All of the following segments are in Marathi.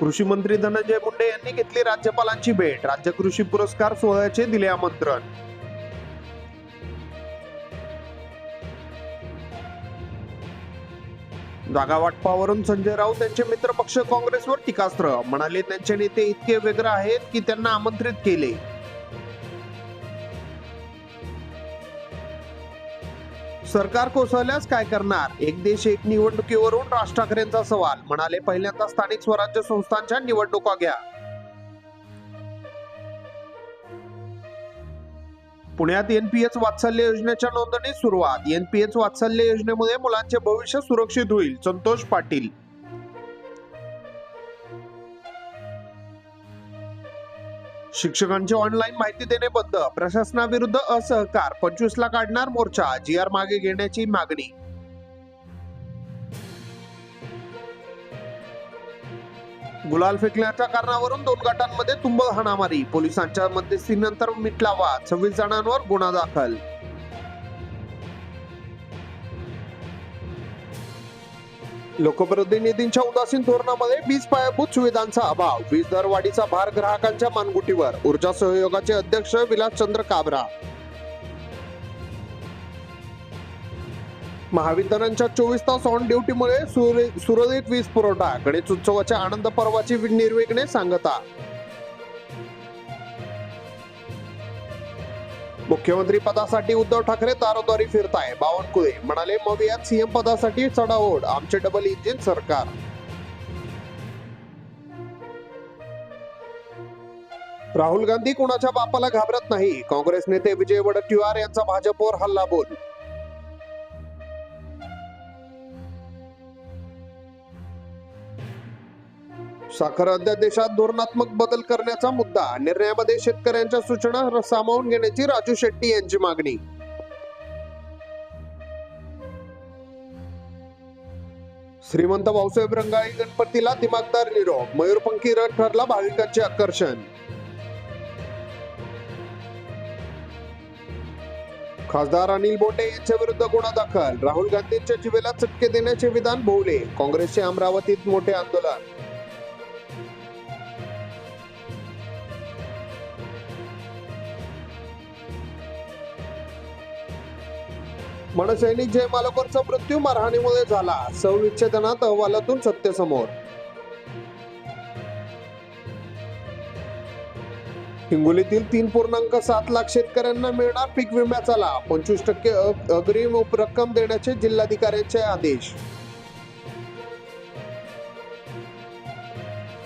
कृषी मंत्री धनंजय मुंडे यांनी घेतली राज्यपालांची भेट. राज्य कृषी पुरस्कार सोहळ्याचे दिले आमंत्रण. जागा वाटपावरून संजय राऊत यांचे मित्रपक्ष काँग्रेसवर टीकास्त्र. म्हणाले त्यांचे नेते इतके वेगळे आहेत की त्यांना आमंत्रित केले. सरकार कोसळल्यास काय करणार? एक देश एक निवडणुकीवरून राज ठाकरेंचा सवाल. म्हणाले पहिल्यांदा स्थानिक स्वराज्य संस्थांच्या निवडणुका घ्या. पुण्यात एनपीएच वात्सल्य योजनेच्या नोंदणी सुरुवात. एनपीएच वात्सल्य योजनेमुळे मुलांचे भविष्य सुरक्षित होईल. संतोष पाटील शिक्षकांची ऑनलाईन माहिती देणे बंद प्रशासनाविरुद्ध असहकार पंचवीस ला काढणार मोर्चा जी आर मागे घेण्याची मागणी. गुलाल फेकण्याच्या कारणावरून दोन गटांमध्ये तुंबळ हाणामारी. पोलिसांच्या मध्यस्थीनंतर मिटला वाद. सव्वीस जणांवर गुन्हा दाखल. लोकप्रतिनिधींच्या उदासीन धोरणामध्ये वीज पायाभूत सुविधांचा अभाव वीज दरवाढीचा भार ग्राहकांच्या मानगुटीवर. ऊर्जा सहयोगाचे अध्यक्ष विलासचंद्र काबरा. महावितरणच्या चोवीस तास ऑन ड्युटीमुळे सुरे- सुरळीत वीज पुरवठा गणेश उत्सवाच्या आनंद पर्वाची निर्विघ्ने सांगता. मुख्यमंत्री पदासाठी उद्धव ठाकरे दारोदारी फिरताय. बावनकुळे म्हणाले मवियात सीएम पदासाठी चढाओढ आमचे डबल इंजिन सरकार. राहुल गांधी कुणाच्या बापाला घाबरत नाही? काँग्रेस नेते विजय वडट्टीवार यांचा भाजपवर हल्ला बोल साखर अध्यादेशात धोरणात्मक बदल करण्याचा मुद्दा निर्णयामध्ये शेतकऱ्यांच्या सूचना सामावून घेण्याची राजू शेट्टी यांची मागणी. श्रीमंत भाऊसाहेब रंगाळी गणपतीला दिमागदार निरोप मयूरपंखी रथ ठरला भाविकांचे आकर्षण. खासदार अनिल बोटे यांच्या विरुद्ध गुन्हा दाखल राहुल गांधींच्या जीवेला चटके देण्याचे विधान भोवले काँग्रेसचे अमरावतीत मोठे आंदोलन. मनसैनिक जय मालकरचा मृत्यू मारहाणीमुळे झाला संविच्छेदनात अहवालातून सत्य समोर. हिंगोलीतील तीन पूर्णांक सात लाख शेतकऱ्यांना मिळणार पीक विम्याचा लाभ पंचवीस टक्के अग्रिम रक्कम देण्याचे जिल्हाधिकाऱ्यांचे आदेश.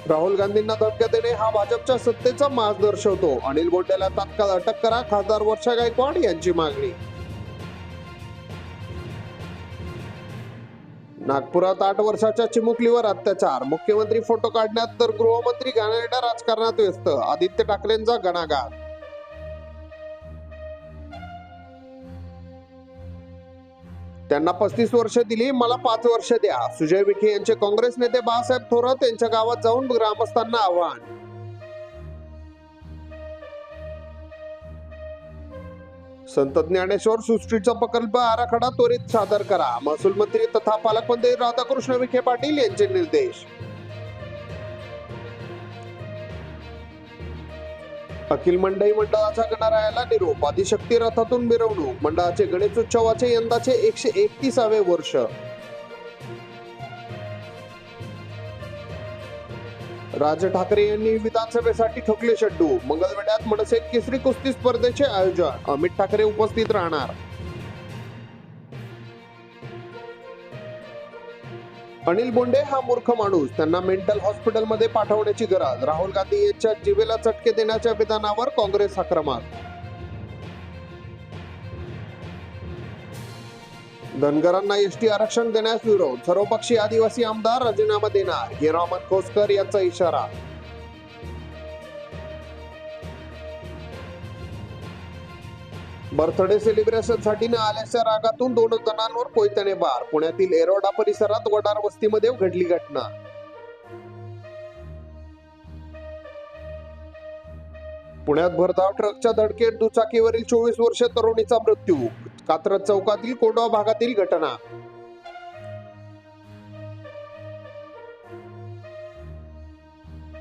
राहुल गांधींना धमक्या देणे हा भाजपच्या सत्तेचा मास दर्शवतो अनिल बोंडेला तात्काळ अटक करा खासदार वर्षा गायकवाड यांची मागणी. नागपुरात आठ वर्षाच्या चिमुकलीवर अत्याचार. मुख्यमंत्री फोटो काढण्यात तर गृहमंत्री घाणेरड्या राजकारणात व्यस्त. आदित्य ठाकरेंचा गणागार त्यांना पस्तीस वर्ष दिली मला पाच वर्ष द्या. सुजय विखे यांचे काँग्रेस नेते बाळासाहेब थोरात यांच्या गावात जाऊन ग्रामस्थांना आव्हान. संत ज्ञानेश्वर सृष्टीचा प्रकल्प आराखडा त्वरित सादर करा. महसूल मंत्री तथा पालकमंत्री राधाकृष्ण विखे पाटील यांचे निर्देश. अखिल मंडई मंडळाच्या गणरायाला निरोप आदिशक्ती रथातून मिरवणूक मंडळाचे गणेशोत्सवाचे यंदाचे एकशे एकतीसावे वर्ष. राज ठाकरे यांनी विधानसभेसाठी ठोकले शड्डू. मंगळवेढ्यात मनसे केसरी कुस्ती स्पर्धेचे आयोजन. अमित ठाकरे उपस्थित राहणार. अनिल बोंडे हा मूर्ख माणूस. त्यांना मेंटल हॉस्पिटलमध्ये पाठवण्याची गरज. राहुल गांधी यांच्या जिवेला चटके देण्याच्या विधानावर काँग्रेस आक्रमक धनगरांना एसटी आरक्षण देण्यास विरोध. सर्वपक्षीय आदिवासी आमदार राजीनामा देणार. हिरामन खोसकर यांचा इशारा. बर्थडे सेलिब्रेशनसाठी न आल्याच्या रागातून दोन जणांवर कोयत्याने बार. पुण्यातील एरोडा परिसरात वडार वस्तीमध्ये घडली घटना. पुण्यात भरधाव ट्रकच्या धडकेत दुचाकीवरील चोवीस वर्ष तरुणीचा मृत्यू. कात्रज चौकातील कोंडवा भागातील घटना.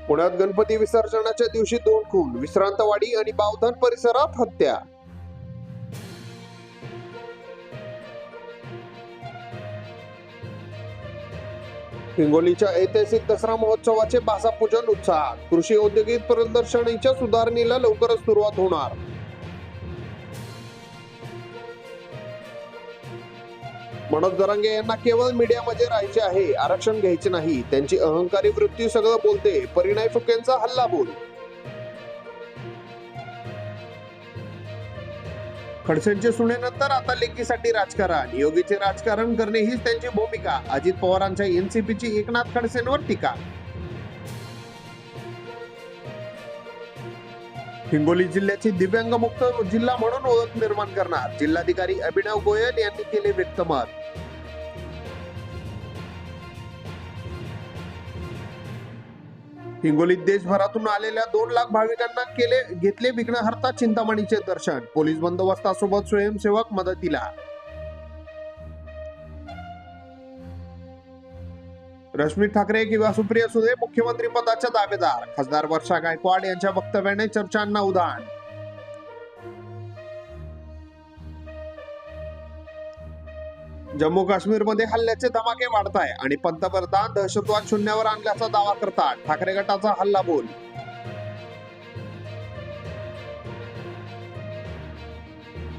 पुण्यात गणपती विसर्जनाच्या दिवशी दोन खून विश्रांतवाडी आणि बावधन परिसरात हत्या. हिंगोलीच्या ऐतिहासिक दसरा महोत्सवाचे भाषापूजन उत्साहात. कृषी औद्योगिक प्रदर्शनीच्या सुधारणेला लवकरच सुरुवात होणार. मनोज दरांगे यांना केवळ मीडियामध्ये राहायचे आहे आरक्षण घ्यायचे नाही. त्यांची अहंकारी वृत्ती सगळं बोलते. परिणय फुकेंचा हल्ला बोल. खडसेंच्या सुनेनंतर आता लेकीसाठी राजकारण. योगीचे राजकारण करणे हीच त्यांची भूमिका. अजित पवारांच्या एनसीपीची एकनाथ खडसेंवर टीका. हिंगोली जिल्ह्याची दिव्यांग मुक्त जिल्हा म्हणून ओळख निर्माण करणार. जिल्हाधिकारी अभिनव गोयल यांनी केले व्यक्त मत. हिंगोलीत देशभरातून आलेल्या दोन लाख भाविकांना केले घेतले विघ्नहर्ता चिंतामणीचे दर्शन. पोलीस बंदोबस्तासोबत स्वयंसेवक मदतीला. रश्मी ठाकरे किंवा सुप्रिया सुळे मुख्यमंत्री पदाच्या दावेदार. खासदार वर्षा गायकवाड यांच्या वक्तव्याने चर्चांना उदाहरण जम्मू काश्मीरमध्ये हल्ल्याचे धमाके वाढत आहे आणि पंतप्रधान दहशतवाद शून्यावर आणल्याचा दावा करतात. ठाकरे गटाचा हल्ला बोल.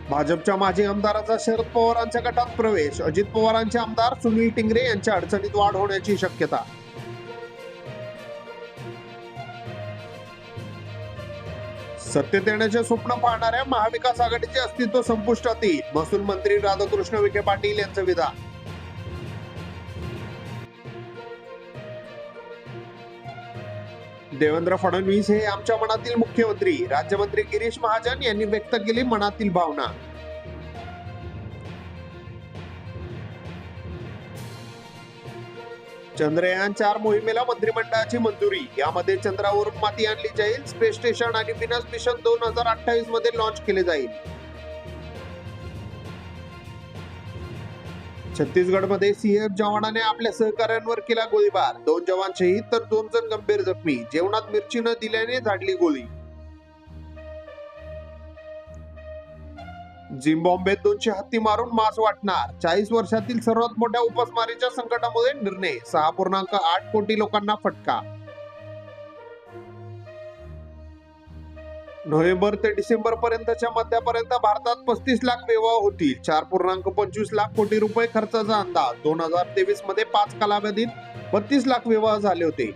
भाजपच्या माजी आमदाराचा शरद पवारांच्या गटात प्रवेश. अजित पवारांचे आमदार सुनील टिंगरे यांच्या अडचणीत वाढ होण्याची शक्यता. सत्तेत येण्याचे स्वप्न पाहणाऱ्या महाविकास आघाडीचे अस्तित्व संपुष्टात येईल महसूल मंत्री राधाकृष्ण विखे पाटील यांचं विधान. देवेंद्र फडणवीस हे आमच्या मनातील मुख्यमंत्री. राज्यमंत्री गिरीश महाजन यांनी व्यक्त केली मनातील भावना. चंद्रयान चार मोहिमेला मंत्रिमंडळाची मंजुरी. यामध्ये चंद्रावरून माती आणली जाईल. स्पेस स्टेशन आणि विनस मिशन दोन हजार अठ्ठावीसमध्ये लॉन्च केले जाईल. छत्तीसगडमध्ये सीएफ जवानाने आपल्या सहकाऱ्यांवर केला गोळीबार. दोन जवान शहीद तर दोन जण गंभीर जखमी. जेवणात मिरची न दिल्याने झाडली गोळी. झिम्बाब्वेत दोनशे हत्ती मारून मास वाटणार. चाळीस वर्षातील सर्वात मोठ्या उपासमारीच्या संकटामुळे निर्णय सहा पूर्णांक आठ कोटी लोकांना फटका. नोव्हेंबर ते डिसेंबर पर्यंतच्या मध्यापर्यंत भारतात पस्तीस लाख विवाह होतील. चार पूर्णांक पंचवीस लाख कोटी रुपये खर्चाचा अंदाज. दोन हजार तेवीसमध्ये पाच कालावधीत बत्तीस लाख विवाह झाले होते.